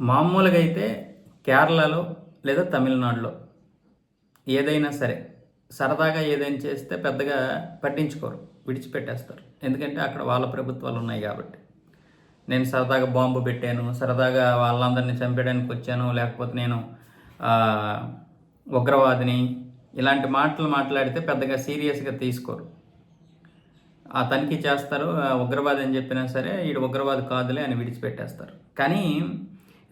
మామూలుగా అయితే కేరళలో లేదా తమిళనాడులో ఏదైనా సరే సరదాగా ఏదైనా చేస్తే పెద్దగా పట్టించుకోరు విడిచిపెట్టేస్తారు. ఎందుకంటే అక్కడ వాళ్ళ ప్రభుత్వాలు ఉన్నాయి కాబట్టి. నేను సరదాగా బాంబు పెట్టాను సరదాగా వాళ్ళందరినీ చంపేయడానికి వచ్చాను లేకపోతే నేను ఉగ్రవాదిని ఇలాంటి మాటలు మాట్లాడితే పెద్దగా సీరియస్గా తీసుకోరు. ఆ తనిఖీ చేస్తారు ఆ ఉగ్రవాది అని చెప్పినా సరే ఈడు ఉగ్రవాది కాదులే అని విడిచిపెట్టేస్తారు. కానీ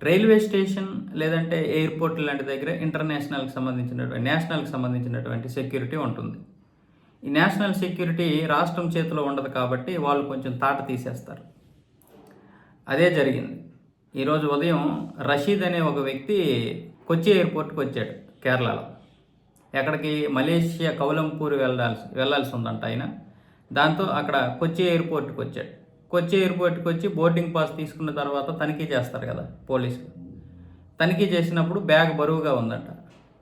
రైల్వే స్టేషన్ లేదంటే ఎయిర్పోర్ట్ లాంటి దగ్గర ఇంటర్నేషనల్కి సంబంధించినటువంటి నేషనల్కి సంబంధించినటువంటి సెక్యూరిటీ ఉంటుంది. ఈ నేషనల్ సెక్యూరిటీ రాష్ట్రం చేతిలో ఉండదు కాబట్టి వాళ్ళు కొంచెం తాట తీసేస్తారు. అదే జరిగింది. ఈరోజు ఉదయం రషీద్ అనే ఒక వ్యక్తి కొచ్చి ఎయిర్పోర్ట్కి వచ్చాడు కేరళలో. ఎక్కడికి? మలేషియా కౌలంపూర్ వెళ్ళాల్సి వెళ్ళాల్సి ఉందంట ఆయన. దాంతో అక్కడ కొచ్చి ఎయిర్పోర్ట్కి వచ్చాడు. కొచ్చి ఎయిర్పోర్ట్కి వచ్చి బోర్డింగ్ పాస్ తీసుకున్న తర్వాత తనిఖీ చేస్తారు కదా పోలీసులు. తనిఖీ చేసినప్పుడు బ్యాగ్ బరువుగా ఉందంట.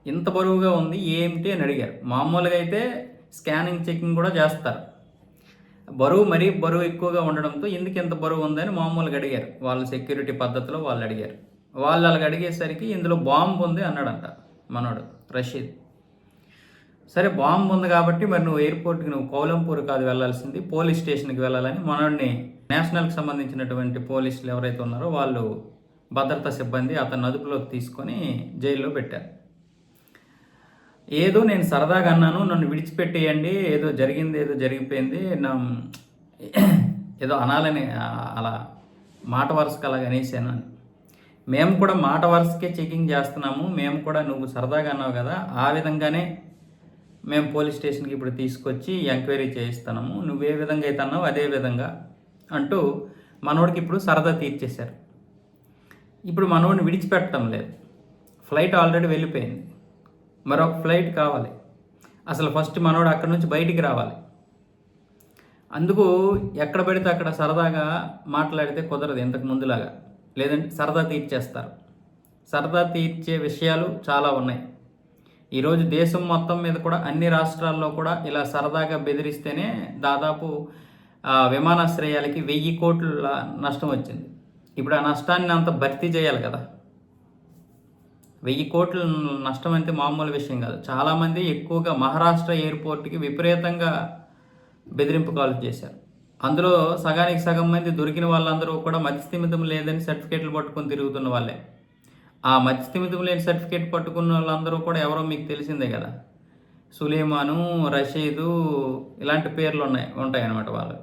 ఇంత బరువుగా ఉంది ఏమిటి అని అడిగారు. మామూలుగా అయితే స్కానింగ్ చెకింగ్ కూడా చేస్తారు. బరువు మరీ బరువు ఎక్కువగా ఉండడంతో ఎందుకు ఎంత బరువు ఉందని మామూలుగా అడిగారు. వాళ్ళ సెక్యూరిటీ పద్ధతిలో వాళ్ళు అడిగారు. వాళ్ళు అలాగ అడిగేసరికి ఇందులో బాంబు ఉంది అన్నాడంట మనోడు రషీద్. సరే బాంబు ఉంది కాబట్టి మరి నువ్వు ఎయిర్పోర్ట్కి నువ్వు కౌలంపూర్ కాదు వెళ్ళాల్సింది. పోలీస్ స్టేషన్కి వెళ్ళాలని మనోడిని నేషనల్కి సంబంధించినటువంటి పోలీసులు ఎవరైతే ఉన్నారో వాళ్ళు భద్రతా సిబ్బంది అతను అదుపులోకి తీసుకొని జైల్లో పెట్టారు. ఏదో నేను సరదాగా అన్నాను నన్ను విడిచిపెట్టేయండి ఏదో జరిగింది ఏదో జరిగిపోయింది నా ఏదో అనాలని అలా మాట వరుసకు అలాగ అనేసాను మేము కూడా మాట వరుసకే చెకింగ్ చేస్తున్నాము మేము కూడా నువ్వు సరదాగా అన్నావు కదా ఆ విధంగానే మేము పోలీస్ స్టేషన్కి ఇప్పుడు తీసుకొచ్చి ఎంక్వైరీ చేయిస్తున్నాము. నువ్వు ఏ విధంగా అయితే అన్నావు అదే విధంగా అంటూ మనోడికి ఇప్పుడు సరదా తీర్చేశారు. ఇప్పుడు మనోడిని విడిచిపెట్టడం లేదు. ఫ్లైట్ ఆల్రెడీ వెళ్ళిపోయింది. మరొక ఫ్లైట్ కావాలి. అసలు ఫస్ట్ మనోడు అక్కడి నుంచి బయటికి రావాలి. అందుకు ఎక్కడ పడితే అక్కడ సరదాగా మాట్లాడితే కుదరదు ఇంతకు ముందులాగా. లేదంటే సరదా తీర్చేస్తారు. సరదా తీర్చే విషయాలు చాలా ఉన్నాయి. ఈరోజు దేశం మొత్తం మీద కూడా అన్ని రాష్ట్రాల్లో కూడా ఇలా సరదాగా బెదిరిస్తేనే దాదాపు విమానాశ్రయాలకి వెయ్యి కోట్ల నష్టం వచ్చింది. ఇప్పుడు ఆ నష్టాన్ని అంత భర్తీ చేయాలి కదా. వెయ్యి కోట్ల నష్టం అంటే మామూలు విషయం కాదు. చాలామంది ఎక్కువగా మహారాష్ట్ర ఎయిర్పోర్ట్కి విపరీతంగా బెదిరింపు కాల్ చేశారు. అందులో సగానికి సగం మంది దొరికిన వాళ్ళందరూ కూడా మత్స్యమితం లేదని సర్టిఫికేట్లు పట్టుకొని తిరుగుతున్న వాళ్ళే. ఆ మత్స్యమితం లేని సర్టిఫికేట్ పట్టుకున్న వాళ్ళందరూ కూడా ఎవరో మీకు తెలిసిందే కదా. సులేమాను రషీదు ఇలాంటి పేర్లు ఉన్నాయి ఉంటాయి అన్నమాట వాళ్ళు.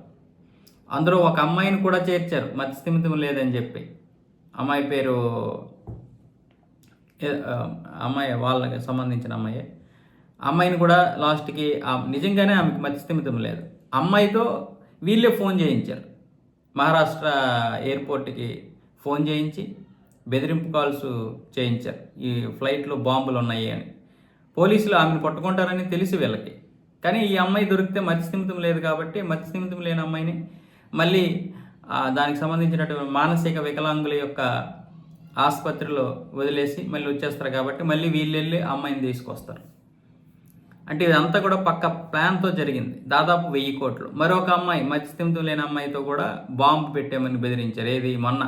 అందరూ ఒక అమ్మాయిని కూడా చేర్చారు మత్స్యమితం లేదని చెప్పి. అమ్మాయి పేరు అమ్మాయి వాళ్ళకి సంబంధించిన అమ్మాయి. అమ్మాయిని కూడా లాస్ట్కి నిజంగానే ఆమెకి మత్స్యమితం లేదు. అమ్మాయితో వీళ్ళే ఫోన్ చేయించారు. మహారాష్ట్ర ఎయిర్పోర్ట్కి ఫోన్ చేయించి బెదిరింపు కాల్స్ చేయించారు ఈ ఫ్లైట్లో బాంబులు ఉన్నాయి అని. పోలీసులు ఆమెను పట్టుకుంటారని తెలిసి వీళ్ళకి. కానీ ఈ అమ్మాయి దొరికితే మత్స్యమితం లేదు కాబట్టి మత్స్యమితం లేని అమ్మాయిని మళ్ళీ దానికి సంబంధించినటువంటి మానసిక వికలాంగుల యొక్క ఆసుపత్రిలో వదిలేసి మళ్ళీ వచ్చేస్తారు కాబట్టి మళ్ళీ వీళ్ళు వెళ్ళి ఆ అమ్మాయిని తీసుకొస్తారు. అంటే ఇదంతా కూడా పక్క ప్లాన్తో జరిగింది. దాదాపు వెయ్యి కోట్లు. మరొక అమ్మాయి మత్స్యమితం లేని అమ్మాయితో కూడా బాంబు పెట్టామని బెదిరించారు. ఏది మొన్న.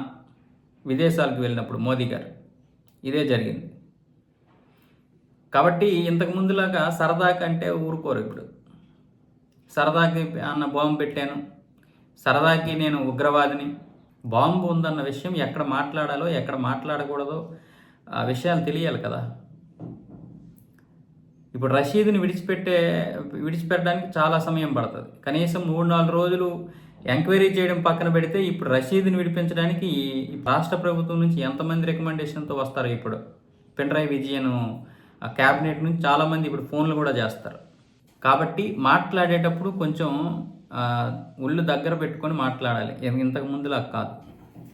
విదేశాలకు వెళ్ళినప్పుడు మోదీ గారు. ఇదే జరిగింది. కాబట్టి ఇంతకు ముందులాగా సరదా కంటే ఊరుకోరు ఇప్పుడు. సరదాకి అన్న బాంబు పెట్టాను. సరదాకి నేను ఉగ్రవాదిని. బాంబు ఉందన్న విషయం ఎక్కడ మాట్లాడాలో ఎక్కడ మాట్లాడకూడదో ఆ విషయాలు తెలియాలి కదా. ఇప్పుడు రషీద్ని విడిచిపెట్టే విడిచిపెట్టడానికి చాలా సమయం పడుతుంది. కనీసం మూడు నాలుగు రోజులు ఎంక్వైరీ చేయడం పక్కన పెడితే ఇప్పుడు రషీద్ని విడిపించడానికి ఈ రాష్ట్ర ప్రభుత్వం నుంచి ఎంతమంది రికమెండేషన్తో వస్తారు ఇప్పుడు పినరాయి విజయన్ క్యాబినెట్ నుంచి చాలామంది ఇప్పుడు ఫోన్లు కూడా చేస్తారు. కాబట్టి మాట్లాడేటప్పుడు కొంచెం ఒళ్ళు దగ్గర పెట్టుకొని మాట్లాడాలి. ఇంతకు ముందులా కాదు.